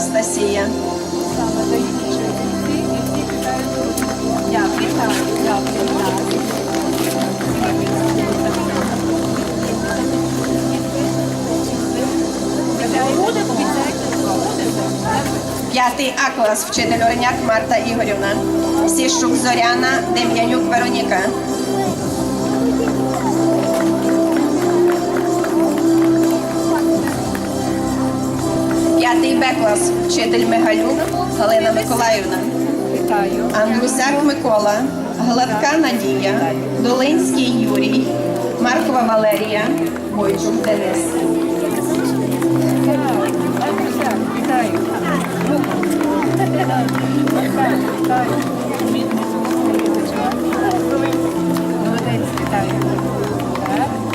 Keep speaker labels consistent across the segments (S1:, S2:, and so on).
S1: Анастасія. П'ятий А клас, вчитель Ореняк Марта Ігорівна. Сіщук Зоряна, Дем'янюк Вероніка. П'ятий Б клас, вчитель Мигалюк Галина Миколаївна.
S2: Вітаю.
S1: Андрусяк Микола, Гладка Надія, Долинський Юрій, Маркова Валерія, Бойчук Денис.
S2: Вітаю. Вітаю. Молодець, вітаю.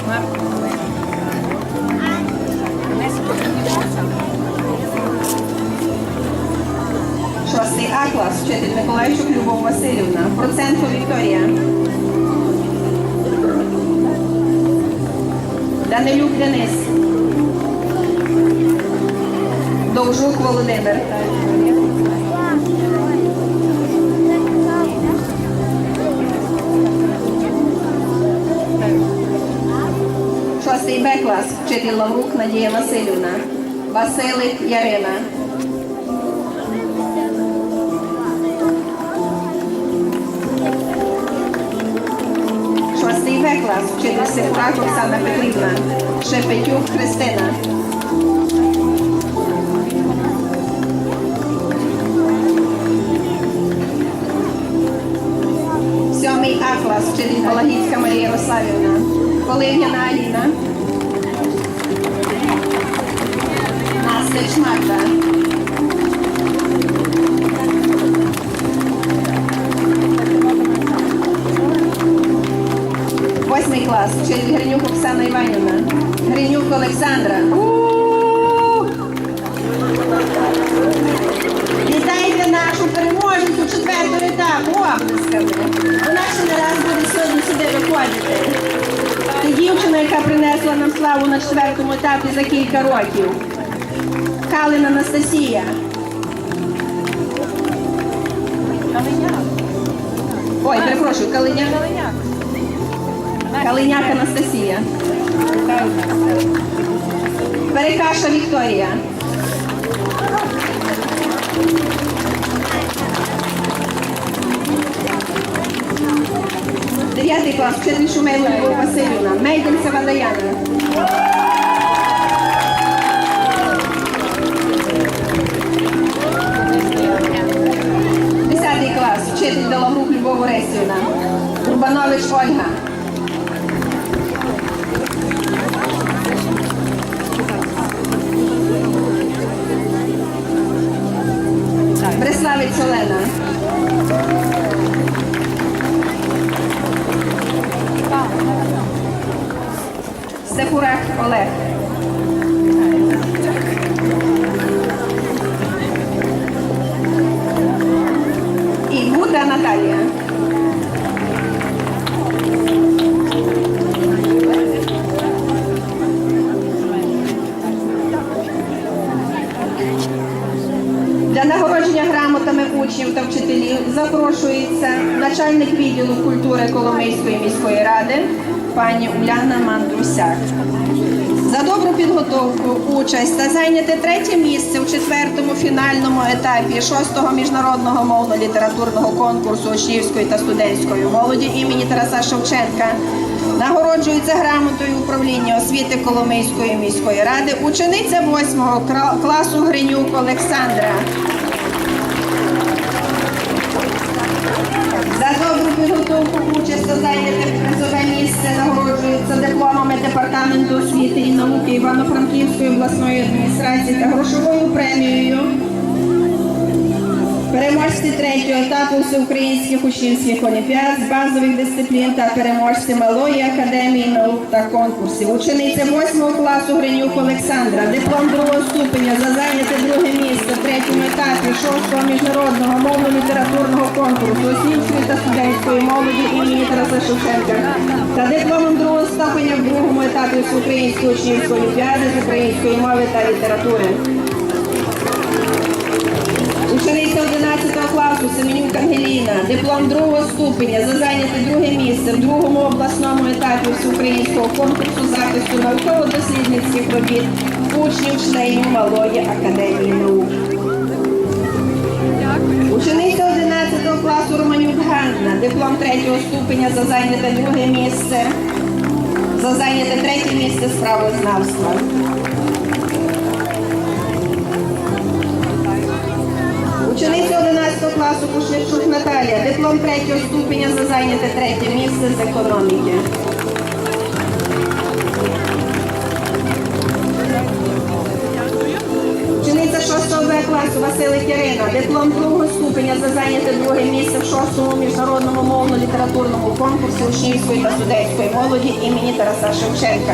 S2: Марко.
S1: Шостий Клас, вчитель Миколайчук Любов Васильівна, Проценко Вікторія. Данилюк Денис. Довжук Володимир. Шостий Б клас, вчитель Лаврук Надія Васильівна. Василик Ярина. В клас, вчитель Сикурак Оксана Петрівна, Шепетюк Христина. Сьомий А клас, вчитель Палагіцька Марія Ярославівна, Полигіна Аліна. Настич Марта. Славу на четвертому етапі за кілька років. Калина Анастасія.
S2: Калиняк.
S1: Ой, перепрошую, Калиняк.
S2: Калиняк.
S1: Калиняк Анастасія. Перекаша Вікторія. Дев'ятий клас, вчитель Любов Васильівна, Мейденцева Даяна. Десятий клас, вчитель Делагрук Любов Оресівна, Урбанович Ольга. Бреславець Олена. Сехурак Олег. І Гуда Наталія. Для нагородження грамотами учнів та вчителів запрошується начальник відділу культури Коломийської міської ради пані Уляна Мандрусяк. За добру підготовку, участь та зайняти третє місце у четвертому фінальному етапі шостого міжнародного мовно-літературного конкурсу учнівської та студентської молоді імені Тараса Шевченка. Нагороджується грамотою управління освіти Коломийської міської ради учениця 8 класу Гринюк Олександра. Добру підготовку участь та зайняти призове місце нагороджується дипломами Департаменту освіти і науки Івано-Франківської обласної адміністрації та грошовою премією. Переможці третього етапу всеукраїнських учнівських олімпіад з базових дисциплін та переможці Малої академії наук та конкурсів. Учениця 8 класу Гринюк Олександра, диплом другого ступеня за зайняте друге місце в третьому етапі шостого міжнародного мовно-літературного конкурсу освітньої та студентської молоді імені Тараса Шевченка та дипломом другого ступеня в другому етапі всеукраїнської учнівської олімпіади з української мови та літератури. Ангеліна, диплом другого ступеня за зайняте друге місце в другому обласному етапі всеукраїнського конкурсу захисту науково-дослідницьких робіт учнів членів Малої академії наук. Учениця 11 класу Романюк Ганна, диплом третього ступеня за зайняте друге місце, за зайняте третє місце з класу Кушничук Наталія, диплом третього ступеня за зайняте третє місце з економіки. Учениця 6 Б класу Василик Ірина, диплом другого ступеня за зайняте друге місце в 6 міжнародному мовно-літературному конкурсі учнівської та студентської молоді імені Тараса Шевченка.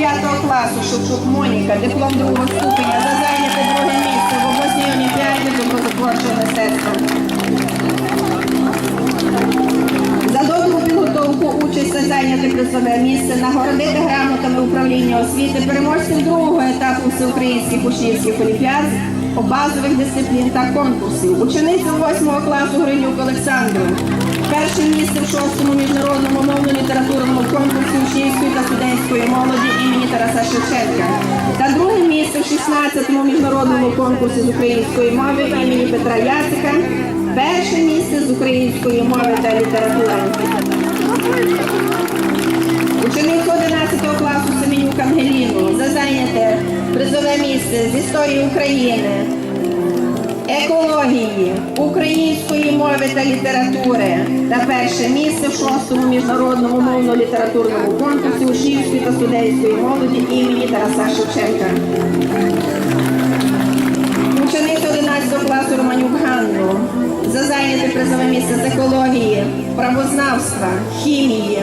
S1: Учениця 9 класу Шевчук Моніка, диплом другого ступеня за зайняте друге місце в обласній олімпіаді з образотворчого мистецтва. За добру підготовку участь та зайняти призове місце, нагородити грамотами управління освіти переможців другого етапу всеукраїнських учнівських олімпіад, базових дисциплін та конкурсів. Ученицю 8 класу Гринюк Олександру. Перше місце в 6 міжнародному мовно-літературному конкурсі учнівської та студентської молоді імені Тараса Шевченка. Та друге місце в 16-му міжнародному конкурсі з української мови імені Петра Яцика. Перше місце з української мови та літератури. Ученицю 11 класу Семенюк Ангеліну за зайняте призове місце з історії України, української мови та літератури та перше місце в 6-му міжнародному мовно-літературному конкурсі учнівської та студентської молоді імені Тараса Шевченка. Учениця 11 класу Романюк Ганну за зайняте призове місце з екології, правознавства, хімії.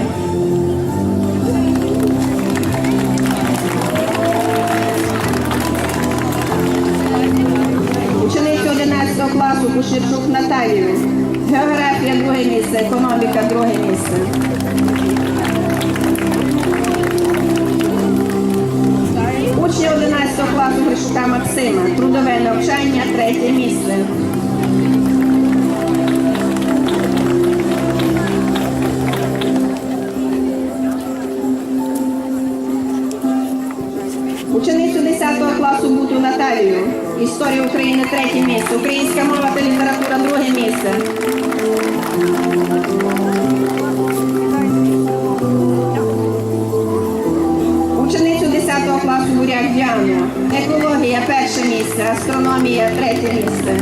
S1: 11 Наталію. Географія друге місце, економіка друге місце. Учня 11 класу Гришука Максима. Трудове навчання, третє місце. Ученицю 10 класу Буту Наталію. Історія України третє місце. Українська мова та література друге місце. Ученицю 10 класу Буряк Діану. Екологія перше місце, астрономія третє місце.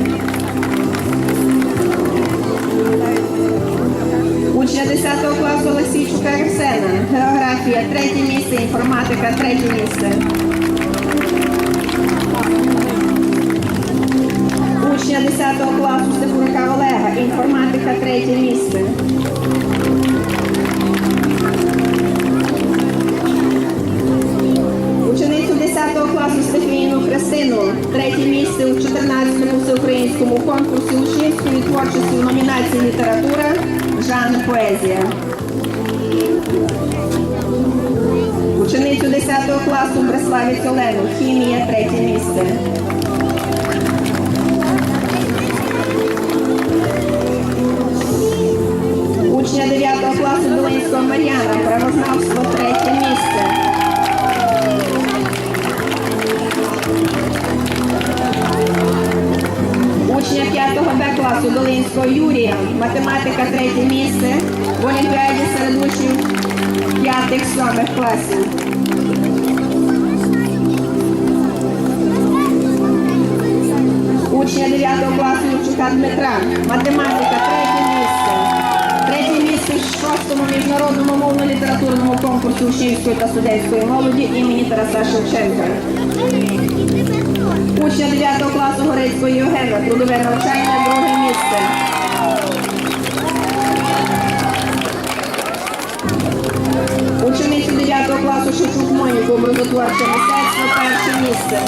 S1: Учня 10 класу Олексійчука Арсена. Географія третє місце, інформатика третє місце. Учня 10 класу Степурака Олега. Інформатика третє місце. Ученицю 10 класу Стефіїну Христину. Третє місце у 14-му всеукраїнському конкурсі учнівської творчості в номінації література, жанр поезія. Ученицю 10 класу Бреславець Олену. Хімія третє місце. 5Б класу Долинського Юрія, математика третє місце в олімпіаді серед учнів 5-7 класів. Учня 9 класу Юрчука Дмитра, математика третє місце. Третє місце в 6-му міжнародному мовно-літературному конкурсі учнівської та студентської молоді імені Тараса Шевченка. Учня 9 класу Горецького Євгена. Трудове навчання, друге місце. Ученицю 9 класу Шевчук Моніку. Образотворче мистецтво, перше місце.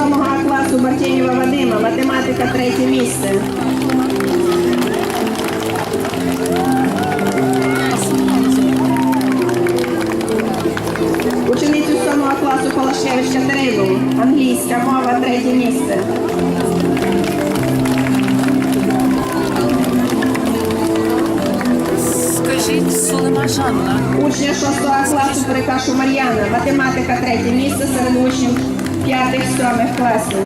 S1: 7 класу Бартєєва Вадима. Математика, третє місце. сьомого класу Палашкевич Катерину. Англійська мова, третє місце.
S3: Скажіть, Сулима Жанна.
S1: Учня 6 класу Перекашу Мар'яна. Математика, третє місце серед учнів 5-7 класів.